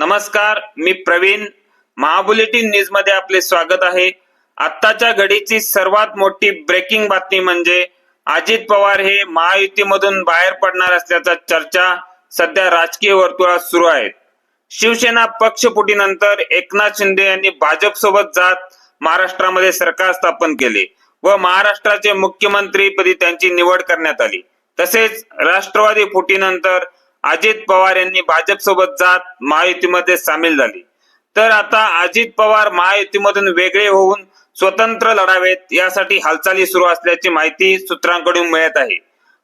नमस्कार मी प्रवीण. महाबुलेटिन न्यूजमध्ये आपले स्वागत आहे. आत्ताच्या घडीची सर्वात मोठी ब्रेकिंग बातमी म्हणजे अजित पवार हे महायुतीमधून बाहेर पडणार असल्याचा चर्चा सध्या राजकीय वर्तुळात सुरू आहेत. शिवसेना पक्षफुटीनंतर एकनाथ शिंदे यांनी भाजप सोबत जात महाराष्ट्रामध्ये सरकार स्थापन केले व महाराष्ट्राचे मुख्यमंत्री पदी त्यांची निवड करण्यात आली. तसेच राष्ट्रवादी फुटीनंतर अजित पवार यांनी भाजपसोबत जात महायुतीमध्ये सामील झाली. तर आता अजित पवार महायुतीमधून वेगळे होऊन स्वतंत्र लढावेत यासाठी हालचाली सुरू असल्याची माहिती सूत्रांकडून मिळत आहे.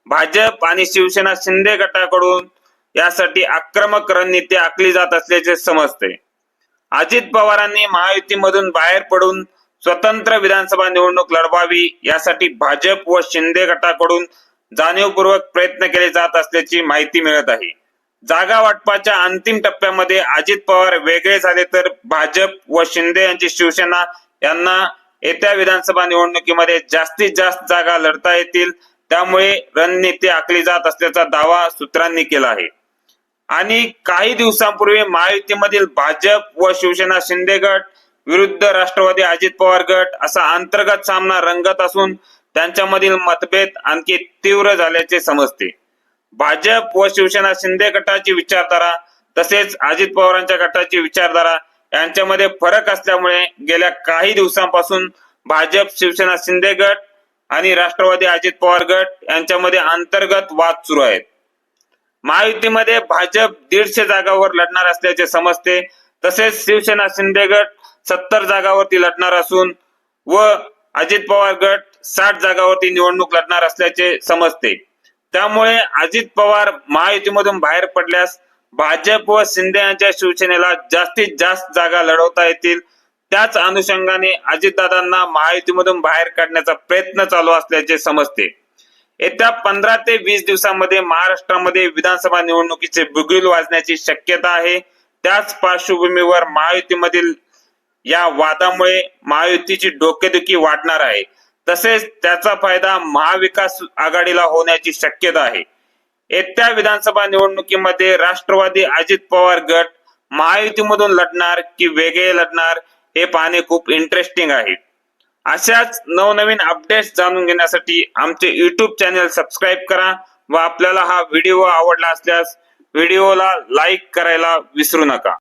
भाजप आणि शिवसेना शिंदे गटाकडून यासाठी आक्रमक रणनीती आखली जात असल्याचे समजते. अजित पवारांनी महायुतीमधून बाहेर पडून स्वतंत्र विधानसभा निवडणूक लढवावी यासाठी भाजप व शिंदे गटाकडून जाणीवपूर्वक प्रयत्न केले जात असल्याची माहिती मिळत आहे. जागा वाटपाच्या अंतिम टप्प्यामध्ये अजित पवार वेगळे झाले तर भाजप व शिंदे यांची शिवसेना यांना येत्या विधानसभा निवडणुकीमध्ये जास्तीत जास्त जागा लढता येतील. त्यामुळे रणनीती आखली जात असल्याचा दावा सूत्रांनी केला आहे. आणि काही दिवसांपूर्वी महायुतीमधील भाजप व शिवसेना शिंदे गट विरुद्ध राष्ट्रवादी अजित पवार गट असा अंतर्गत सामना रंगत असून त्यांच्यामधील मतभेद आणखी तीव्र झाल्याचे समजते. भाजप व शिवसेना शिंदे गटाची विचारधारा तसेच अजित पवारांच्या गटाची विचारधारा यांच्यामध्ये फरक असल्यामुळे गेल्या काही दिवसांपासून भाजप शिवसेना शिंदे गट आणि राष्ट्रवादी अजित पवार गट यांच्यामध्ये अंतर्गत वाद सुरू आहेत. महायुतीमध्ये भाजप दीडशे जागावर लढणार असल्याचे समजते. तसेच शिवसेना शिंदे गट सत्तर जागावरती लढणार असून व अजित पवार गट साठ जागावरती निवडणूक लढणार असल्याचे समजते. त्यामुळे अजित पवार महायुतीमधून बाहेर पडल्यास भाजप व शिंदे यांच्या शिवसेनेला जास्तीत जास्त जागा लढवता येतील. त्याच अनुषंगाने अजितदादांना महायुतीमधून बाहेर काढण्याचा प्रयत्न चालू असल्याचे समजते. येत्या पंधरा ते वीस दिवसांमध्ये महाराष्ट्रामध्ये विधानसभा निवडणुकीचे बुगुल वाजण्याची शक्यता आहे. त्याच पार्श्वभूमीवर महायुतीमधील या वादामुळे महायुतीची डोकेदुखी वाढणार आहे. तसेच त्याचा फायदा महाविकास आघाडीला होण्याची शक्यता आहे. येत्या विधानसभा निवडणुकीमध्ये राष्ट्रवादी अजित पवार गट महायुतीमधून लढणार की वेगळे लढणार हे पाहणे खूप इंटरेस्टिंग आहे. अशाच नवनवीन अपडेट्स जाणून घेण्यासाठी आमचे युट्यूब चॅनल सबस्क्राईब करा व आपल्याला हा व्हिडिओ आवडला असल्यास व्हिडिओला लाईक करायला विसरू नका.